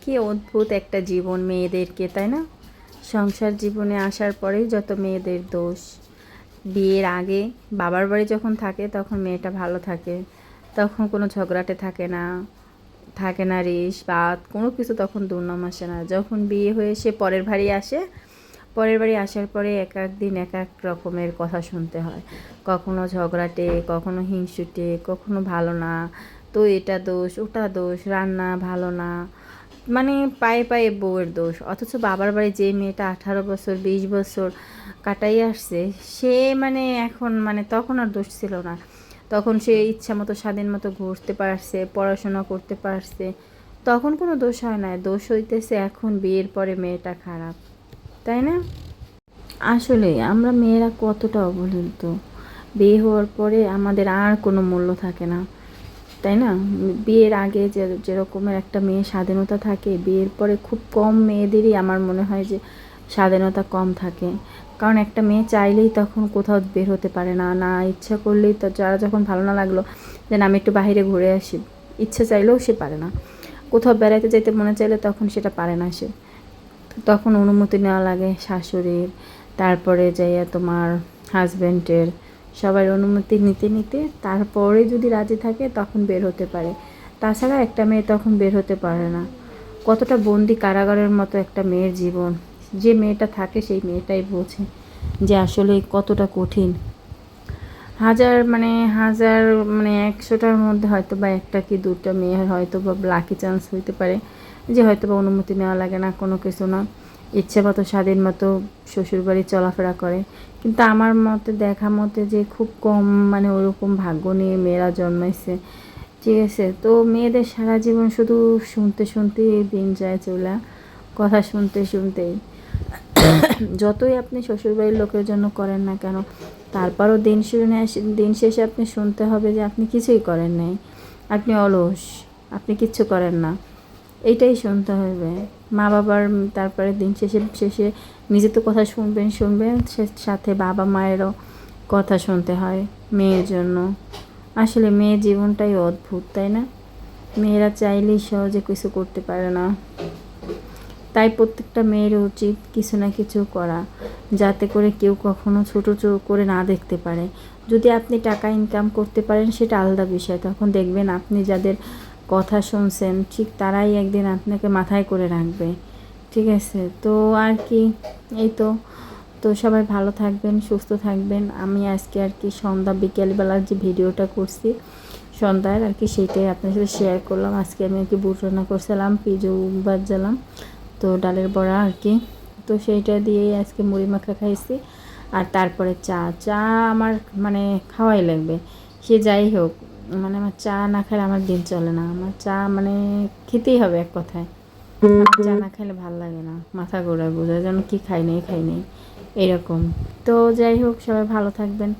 কি অদ্ভুত একটা জীবন মেয়েদেরকে, তাই না? সংসার জীবনে আসার পরেই যত মেয়েদের দোষ। বিয়ের আগে বাবার বাড়ি যখন থাকে, তখন মেয়েটা ভালো থাকে। তখন কোনো ঝগড়াটে থাকে না। থাকে না রিস, বাত, কোনো কিছু তখন দুর্নাম আসে না। যখন বিয়ে হয়ে সে পরের বাড়ি আসে, পরের বাড়ি আসার পরে এক এক দিন এক এক রকমের কথা শুনতে হয়। কখনো ঝগড়াটে, কখনো হিংসুটে, কখনো ভালো না। তো এটা দোষ, ওটা দোষ, রান্না ভালো না। মানে পায়ে পায়ে বউয়ের দোষ। অথচ বাবার বাড়ি যে মেয়েটা আঠারো বছর, বিশ বছর কাটাই আসছে, সে মানে এখন মানে তখন আর দোষ ছিল না। তখন সে ইচ্ছা মতো স্বাধীন মতো ঘুরতে পারছে, পড়াশোনা করতে পারছে। তখন কোনো দোষ হয় না, দোষ হইতেছে এখন বিয়ের পরে মেয়েটা খারাপ। তাই না? আসলে আমরা মেয়েরা কতটা অবহেলিত। বিয়ে হওয়ার পরে আমাদের আর কোনো মূল্য থাকে না। তাই না? বিয়ের আগে যে, যেরকমের একটা মেয়ে স্বাধীনতা থাকে, বিয়ের পরে খুব কম মেয়েদেরই আমার মনে হয় যে স্বাধীনতা কম থাকে। কারণ একটা মেয়ে চাইলেই তখন কোথাও বের হতে পারে না না ইচ্ছা করলেই তো যারা যখন ভালো না লাগল, যে আমি একটু বাইরে ঘুরে আসি, ইচ্ছে চাইলেও সে পারে না। কোথাও বেড়াতে যেতে মনে চাইলে তখন সেটা পারে না সে। তখন অনুমতি নেওয়া লাগে শাশুড়ির, তারপরে যাইয়া তোমার হাজব্যান্ডের সবার অনুমতি নিতে নিতে তারপরে যদি রাজি থাকে তখন বের হতে পারে। তাছাড়া একটা মেয়ে তখন বের হতে পারে না। কতটা বন্দি কারাগারের মতো একটা মেয়ের জীবন। যে মেয়েটা থাকে সেই মেয়েটাই বোঝে যে আসলে কতটা কঠিন। হাজার মানে হাজার মানে একশোটার মধ্যে হয়তো বা একটা কি দুটো মেয়ের হয়তো বা লাকি চান্স হইতে পারে। যে হয়তো বা অনুমতি নেওয়া লাগে না, কোনো কিছু না। ইচ্ছে মতো স্বাধীন মতো শ্বশুরবাড়ি চলাফেরা করে। কিন্তু আমার মতে, দেখা মতে যে খুব কম মানে ওরকম ভাগ্য নিয়ে মেয়েরা জন্মাইছে। ঠিক আছে? তো মেয়েদের সারা জীবন শুধু শুনতে শুনতে দিন যায় চলে, কথা শুনতে শুনতেই। যতই আপনি শ্বশুরবাড়ির লোকের জন্য করেন না কেন, তারপরও দিন শুনে দিন শেষে আপনি শুনতে হবে যে আপনি কিছুই করেন নাই। আপনি অলস, আপনি কিচ্ছু করেন না। এইটাই শুনতে হবে। মা বাবার তারপরে দিন শেষে শেষে নিজে তো কথা শুনবেন শুনবেন সাথে বাবা মায়েরও কথা শুনতে হয় মেয়ের জন্য। আসলে মেয়ের জীবনটাই অদ্ভুত, তাই না? মেয়েরা চাইলেই সহজে কিছু করতে পারে না। তাই প্রত্যেকটা মেয়ের উচিত কিছু না কিছু করা, যাতে করে কেউ কখনো ছোটো চো করে না দেখতে পারে। যদি আপনি টাকা ইনকাম করতে পারেন, সেটা আলাদা বিষয়। তখন দেখবেন আপনি যাদের কথা শুনছেন, ঠিক তারাই একদিন আপনাকে মাথায় করে রাখবে। ঠিক আছে? তো আর কি, এই তো। তো সবাই ভালো থাকবেন, সুস্থ থাকবেন। আমি আজকে আর কি সন্ধ্যা বিকেলবেলার যে ভিডিওটা করছি, সন্ধ্যার আর কি সেইটাই আপনার সাথে শেয়ার করলাম। আজকে আমি আর কি বুট রান্না করছিলাম, পিজু বাজালাম, তো ডালের বড়া আর কি। তো সেইটা দিয়েই আজকে মুড়ি মাখা খাইছি। আর তারপরে চা চা আমার মানে খাওয়াই লাগবে। সে যাই হোক মানে আমার চা না খেলে আমার দিন চলে না। আমার চা মানে খেতেই হবে এক কথায়। চা না খেলে ভালো লাগে না, মাথা ঘোরায় বোঝা, যেন কি খাই নেই খাই নেই, এরকম। তো যাই হোক, সবাই ভালো থাকবেন।